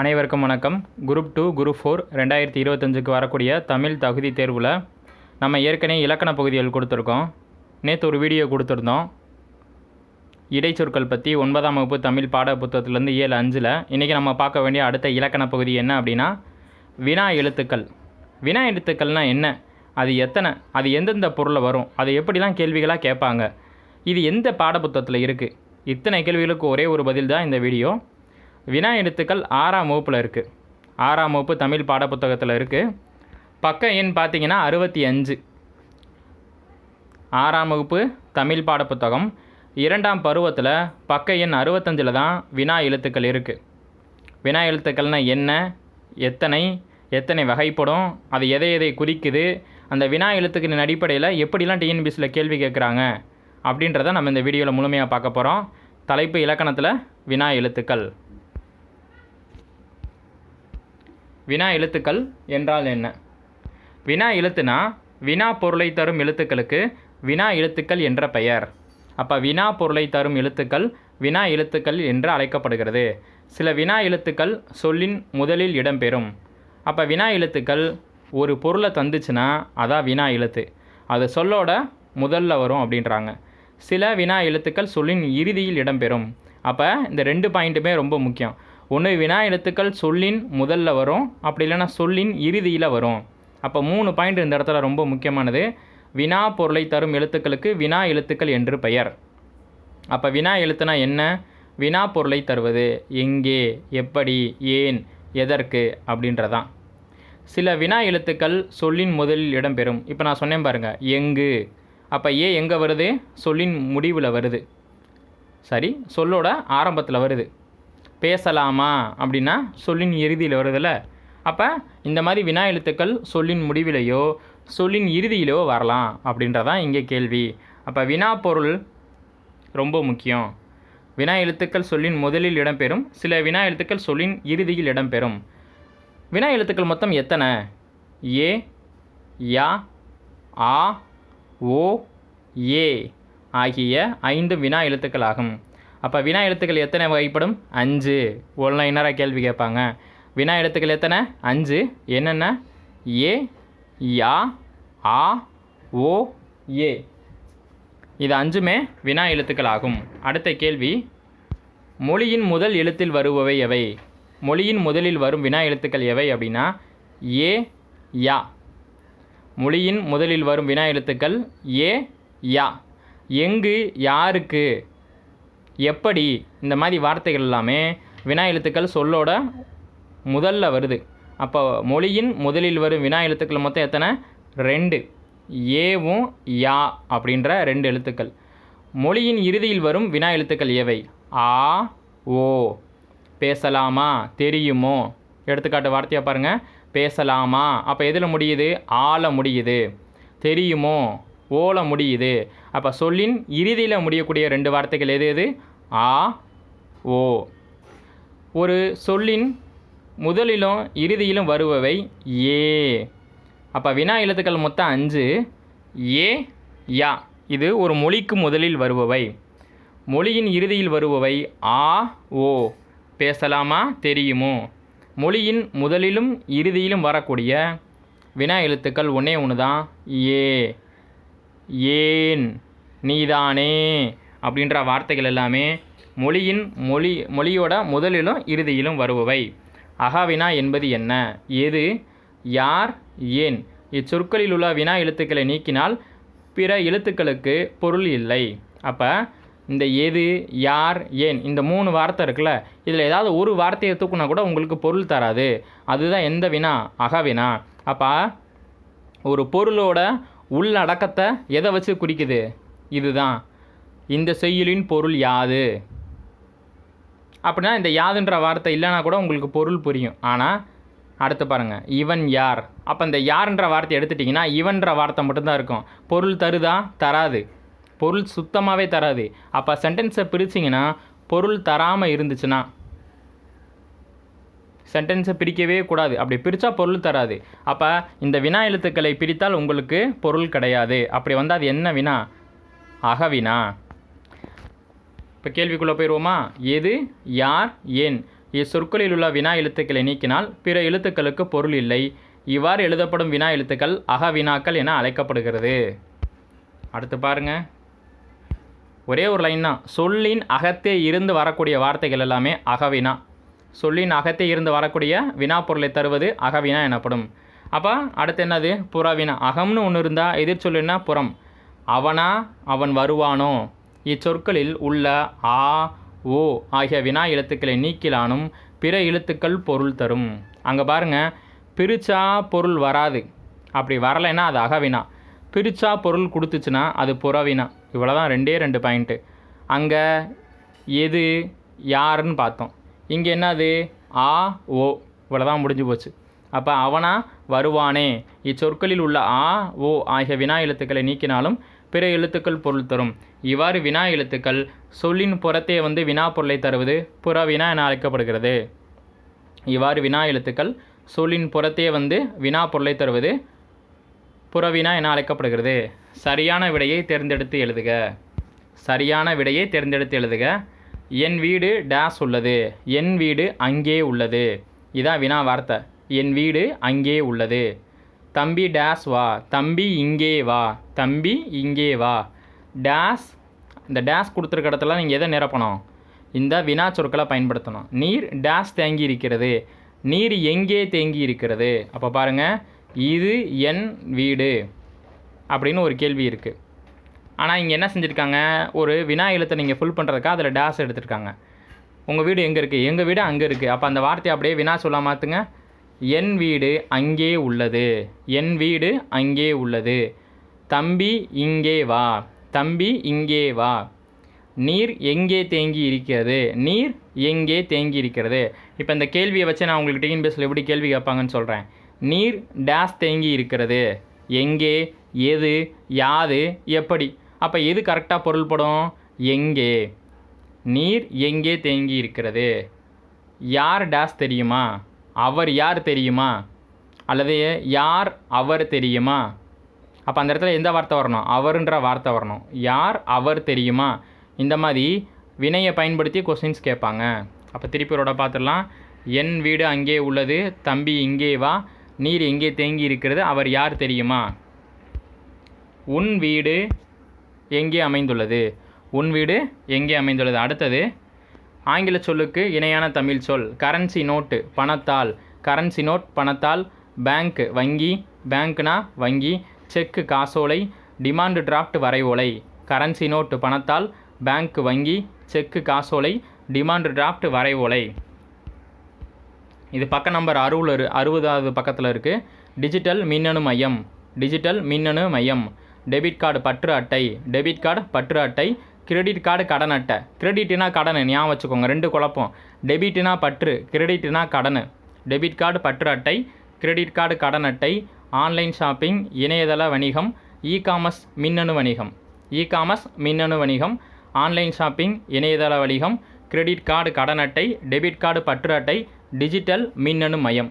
அனைவருக்கும் வணக்கம். Group two group four ரெண்டாயிரத்தி இருபத்தஞ்சுக்கு வரக்கூடிய தமிழ் தகுதி தேர்வில் நம்ம ஏற்கனவே இலக்கண பகுதிகள் கொடுத்துருக்கோம். நேற்று ஒரு வீடியோ கொடுத்துருந்தோம். இடைச்சொற்கள் பற்றி ஒன்பதாம் வகுப்பு தமிழ் பாட புத்தகத்துலேருந்து ஏழு அஞ்சில். இன்றைக்கி நம்ம பார்க்க வேண்டிய அடுத்த இலக்கண பகுதி என்ன அப்படின்னா வினா எழுத்துக்கள். வினா எழுத்துக்கள்னால் என்ன? அது எத்தனை? அது எந்தெந்த பொருளில் வரும்? அது எப்படிலாம் கேள்விகளாக கேட்பாங்க? இது எந்த பாடப்புத்தகத்தில் இருக்குது இத்தனை கேள்விகளுக்கு ஒரே ஒரு பதில் தான் இந்த வீடியோ வினா எழுத்துக்கள் ஆறாம் வகுப்பில் இருக்குது ஆறாம் வகுப்பு தமிழ் பாடப்புத்தகத்தில் இருக்குது பக்க எண் பார்த்தீங்கன்னா அறுபத்தி அஞ்சு. ஆறாம் வகுப்பு தமிழ் பாடப்புத்தகம். இரண்டாம் பருவத்தில் பக்க எண் அறுபத்தஞ்சில் தான் வினா எழுத்துக்கள் இருக்குது வினா எழுத்துக்கள்னால் என்ன எத்தனை எத்தனை வகைப்படும் அது எதை எதை குறிக்குது அந்த வினா எழுத்துக்களின் அடிப்படையில் எப்படிலாம் டிஎன்பிஎஸில் கேள்வி கேட்குறாங்க அப்படின்றத நம்ம இந்த வீடியோவில் முழுமையாக பார்க்க போகிறோம் தலைப்பு இலக்கணத்தில் வினா எழுத்துக்கள். வினா எழுத்துக்கள் என்றால் என்ன? வினா எழுத்துனா வினா பொருளை தரும் எழுத்துக்களுக்கு வினா எழுத்துக்கள் என்ற பெயர். அப்போ வினா பொருளை தரும் எழுத்துக்கள் வினா எழுத்துக்கள் என்று அழைக்கப்படுகிறது. சில வினா எழுத்துக்கள் சொல்லின் முதலில் இடம்பெறும். அப்போ வினா எழுத்துக்கள் ஒரு பொருளை தந்துச்சுன்னா அதான் வினா எழுத்து. அது சொல்லோட முதல்ல வரும் அப்படின்றாங்க. சில வினா எழுத்துக்கள் சொல்லின் இறுதியில் இடம்பெறும். அப்போ இந்த ரெண்டு பாயிண்ட்டுமே ரொம்ப முக்கியம். ஒன்று வினா எழுத்துக்கள் சொல்லின் முதல்ல வரும் அப்படி இல்லைன்னா சொல்லின் இறுதியில் வரும். அப்போ மூணு பாயிண்ட் இந்த இடத்துல ரொம்ப முக்கியமானது. வினா பொருளை தரும் எழுத்துக்களுக்கு வினா எழுத்துக்கள் என்று பெயர். அப்போ வினா எழுத்துனா என்ன? வினா பொருளை தருவது. எங்கே எப்படி ஏன் எதற்கு அப்படின்றதான். சில வினா எழுத்துக்கள் சொல்லின் முதலில் இடம்பெறும். இப்போ நான் சொன்னேன் பாருங்கள் எங்கு. அப்போ ஏ எங்கே வருது? சொல்லின் முடிவில் வருது. சரி சொல்லோட ஆரம்பத்தில் வருது. பேசலாமா அப்படின்னா சொல்லின் இறுதியில் வருதில்ல அப்போ இந்த மாதிரி வினா எழுத்துக்கள் சொல்லின் முடிவிலையோ சொல்லின் இறுதியிலோ வரலாம் அப்படின்றதான் இங்கே கேள்வி. அப்போ வினா பொருள் ரொம்ப முக்கியம். வினா எழுத்துக்கள் சொல்லின் முதலில் இடம்பெறும் சில வினா எழுத்துக்கள் சொல்லின் இறுதியில் இடம்பெறும். வினா எழுத்துக்கள் மொத்தம் எத்தனை? ஏ யா ஆ ஓ ஏ ஆகிய ஐந்து வினா எழுத்துக்கள் ஆகும் அப்போ வினா எழுத்துக்கள் எத்தனை வகைப்படும்? அஞ்சு. ஒன்லைனராக கேள்வி கேட்பாங்க? வினா எழுத்துக்கள் எத்தனை? அஞ்சு. என்னென்ன? ஏ யா ஆ ஓ ஏ. இது அஞ்சுமே வினா எழுத்துக்கள் ஆகும் அடுத்த கேள்வி. மொழியின் முதல் எழுத்தில் வருபவை எவை? மொழியின் முதலில் வரும் வினா எழுத்துக்கள் எவை அப்படின்னா ஏ யா. மொழியின் முதலில் வரும் வினா எழுத்துக்கள் ஏ யா. எங்கு யாருக்கு? எப்படி இந்த மாதிரி வார்த்தைகள் எல்லாமே வினா எழுத்துக்கள் சொல்லோட முதல்ல வருது. அப்போ மொழியின் முதலில் வரும் வினா எழுத்துக்கள் மொத்தம் எத்தனை? ரெண்டு. ஏவும் யா அப்படின்ற ரெண்டு எழுத்துக்கள். மொழியின் இறுதியில் வரும் வினா எழுத்துக்கள் எவை? ஆ ஓ. பேசலாமா? தெரியுமோ? எடுத்துக்காட்டு வார்த்தையாக பாருங்கள் பேசலாமா? அப்போ எதில் முடியுது? ஆல முடியுது. தெரியுமோ? ஓல முடியுது. அப்போ சொல்லின் இறுதியில் முடியக்கூடிய ரெண்டு வார்த்தைகள் எது எது? ஆ ஓ. ஒரு சொல்லின் முதலிலும் இறுதியிலும் வருபவை ஏ. அப்போ வினா எழுத்துக்கள் மொத்தம் அஞ்சு. ஏ யா. இது ஒரு மொழிக்கு முதலில் வருபவை. மொழியின் இறுதியில் வருபவை ஆ ஓ. பேசலாமா தெரியுமோ? மொழியின் முதலிலும் இறுதியிலும் வரக்கூடிய வினா எழுத்துக்கள் ஒன்றே ஒன்று தான் ஏ. ஏன்? நீதானே? அப்படின்ற வார்த்தைகள் எல்லாமே மொழியின் மொழி மொழியோட முதலிலும் இறுதியிலும் வருபவை. அகவினா என்பது என்ன? எது? யார்? ஏன்? இச்சொற்களில் உள்ள வினா எழுத்துக்களை நீக்கினால் பிற எழுத்துக்களுக்கு பொருள் இல்லை. அப்போ இந்த எது யார் ஏன் இந்த மூணு வார்த்தை இருக்குல்ல இதில் ஏதாவது ஒரு வார்த்தையை தூக்குனா கூட உங்களுக்கு பொருள் தராது. அதுதான் எந்த வினா? அகவினா அப்போ ஒரு பொருளோட உள்ளடக்கத்தை எதை வச்சு குறிக்குது? இதுதான். இந்த செய்யுளின் பொருள் யாது? அப்படின்னா இந்த யாதுன்ற வார்த்தை இல்லைனா கூட உங்களுக்கு பொருள் புரியும். ஆனால் அடுத்து பாருங்கள் இவன் யார்? அப்போ இந்த யார்ன்ற வார்த்தை எடுத்துட்டிங்கன்னா இவன்ற வார்த்தை மட்டும்தான் இருக்கும். பொருள் தருதா? தராது. பொருள் சுத்தமாகவே தராது. அப்போ சென்டென்ஸை பிரிச்சிங்கன்னா பொருள் தராமல் இருந்துச்சுன்னா சென்டென்ஸை பிரிக்கவே கூடாது. அப்படி பிரித்தா பொருள் தராது. அப்போ இந்த வினா எழுத்துக்களை பிரித்தால் உங்களுக்கு பொருள் கிடையாது. அப்படி வந்தால் அது என்ன வினா? அகவினா இப்போ கேள்விக்குள்ளே போயிடுவோமா எது யார் ஏன்? இச்சொற்களில் உள்ள வினா எழுத்துக்களை நீக்கினால் பிற எழுத்துக்களுக்கு பொருள் இல்லை. இவ்வாறு எழுதப்படும் வினா எழுத்துக்கள் அகவினாக்கள் என அழைக்கப்படுகிறது. அடுத்து பாருங்க. ஒரே ஒரு லைன் தான். சொல்லின் அகத்தே இருந்து வரக்கூடிய வார்த்தைகள் எல்லாமே அகவினா சொல்லின் அகத்தே இருந்து வரக்கூடிய வினா பொருளை தருவது அகவினா எனப்படும். அப்போ அடுத்து என்னது? புறவினா. அகம்னு ஒன்று இருந்தால் எதிர்ச்சொல்லுன்னா புறம். அவனா அவன் வருவானோ? இச்சொற்களில் உள்ள ஆ ஓ ஆகிய வினா எழுத்துக்களை நீக்கிலானும் பிற எழுத்துக்கள் பொருள் தரும். அங்கே பாருங்க. பிரிச்சா பொருள் வராது. அப்படி வரலைன்னா அது அகவினா. பிரிச்சா பொருள் கொடுத்துச்சுன்னா அது புறவினா. இவ்வளோதான் ரெண்டே ரெண்டு பாயிண்ட்டு. அங்கே எது யாருன்னு பார்த்தோம். இங்கே என்னது? ஆ ஓ. இவ்வளோதான் முடிஞ்சு போச்சு. அப்போ அவனா வருவானே. இச்சொற்களில் உள்ள ஆ ஓ ஆகிய வினா எழுத்துக்களை நீக்கினாலும் பிற எழுத்துக்கள் பொருள் தரும். இவ்வாறு வினா எழுத்துக்கள் சொல்லின் புறத்தே வந்து வினா பொருளை தருவது புற வினா என அழைக்கப்படுகிறது. இவ்வாறு வினா எழுத்துக்கள் சொல்லின் புறத்தே வந்து வினா பொருளை தருவது புறவினா என அழைக்கப்படுகிறது. சரியான விடையை தேர்ந்தெடுத்து எழுதுக. சரியான விடையை தேர்ந்தெடுத்து எழுதுக. என் வீடு டேஸ் உள்ளது என் வீடு அங்கே உள்ளது. இதான் வினா வார்த்தை. என் வீடு அங்கே உள்ளது. தம்பி டேஸ் வா தம்பி இங்கே வா தம்பி இங்கே வா. டேஸ் இந்த டேஸ் கொடுத்துருக்க இடத்துல நீங்கள் எதை நிரப்பணும்? இந்த வினா சொற்களை பயன்படுத்தணும். நீர் டேஸ் தேங்கி இருக்கிறது. நீர் எங்கே தேங்கி இருக்கிறது? அப்போ பாருங்கள் இது என் வீடு அப்படின்னு ஒரு கேள்வி இருக்குது ஆனால் இங்கே என்ன செஞ்சுருக்காங்க? ஒரு வினா எழுத்தை நீங்கள் ஃபுல் பண்ணுறதுக்கா அதில் டேஸ் எடுத்திருக்காங்க. உங்கள் வீடு எங்கே இருக்குது எங்கள் வீடு அங்கே இருக்குது அப்போ அந்த வார்த்தையை அப்படியே வினா சொல்ல மாற்றுங்க என் வீடு அங்கே உள்ளது. என் வீடு அங்கே உள்ளது. தம்பி இங்கே வா. தம்பி இங்கே வா. நீர் எங்கே தேங்கி இருக்கிறது? நீர் எங்கே தேங்கி இருக்கிறது? இப்போ இந்த கேள்வியை வச்சு நான் உங்களுக்கு டிஎன்பிஎஸ்சில் எப்படி கேள்வி கேட்பாங்கன்னு சொல்கிறேன் நீர் டேஸ் தேங்கி இருக்கிறது. எங்கே எது யாது எப்படி? அப்போ எது கரெக்டாக பொருள்படும்? எங்கே? நீர் எங்கே தேங்கி இருக்கிறது யார் டேஸ் தெரியுமா? அவர் யார் தெரியுமா? அல்லது யார் அவர் தெரியுமா? அப்போ அந்த இடத்துல எந்த வார்த்தை வரணும்? அவருன்ற வார்த்தை வரணும். யார் அவர் தெரியுமா? இந்த மாதிரி வினையை பயன்படுத்தி கொஸ்டின்ஸ் கேட்பாங்க. அப்போ திருப்பியோட பார்த்துடலாம். என் வீடு அங்கே உள்ளது தம்பி இங்கே வா நீர் எங்கே தேங்கி இருக்கிறது அவர் யார் தெரியுமா? உன் வீடு எங்கே அமைந்துள்ளது? உன் வீடு எங்கே அமைந்துள்ளது? அடுத்தது ஆங்கில சொல்லுக்கு இணையான தமிழ் சொல் கரன்சி நோட்டு பணத்தால் கரன்சி நோட் பணத்தால் பேங்க் வங்கி. பேங்க்னா வங்கி செக்கு காசோலை டிமாண்ட் டிராஃப்ட் வரைவோலை. கரன்சி நோட்டு பணத்தால் பேங்க் வங்கி செக்கு காசோலை டிமாண்ட் டிராஃப்ட் வரைவோலை. இது பக்க நம்பர் அறுபதுல அறுபதாவது பக்கத்தில் இருக்குது டிஜிட்டல் மின்னணு மையம். டிஜிட்டல் மின்னணு மையம். டெபிட் கார்டு பற்று அட்டை டெபிட் கார்டு பற்று அட்டை கிரெடிட் கார்டு கடன் அட்டை. கிரெடிட்னா கடன் ஞாபகம் வச்சுக்கோங்க ரெண்டு குழப்பம். டெபிட்னா பற்று கிரெடிட்னா கடன். டெபிட் கார்டு பற்று அட்டை கிரெடிட் கார்டு கடன் அட்டை ஆன்லைன் ஷாப்பிங் இணையதள வணிகம் இ காமர்ஸ் மின்னணு வணிகம். இ காமர்ஸ் மின்னணு வணிகம் ஆன்லைன் ஷாப்பிங் இணையதள வணிகம் கிரெடிட் கார்டு கடன் அட்டை டெபிட் கார்டு பற்று அட்டை டிஜிட்டல் மின்னணு மையம்.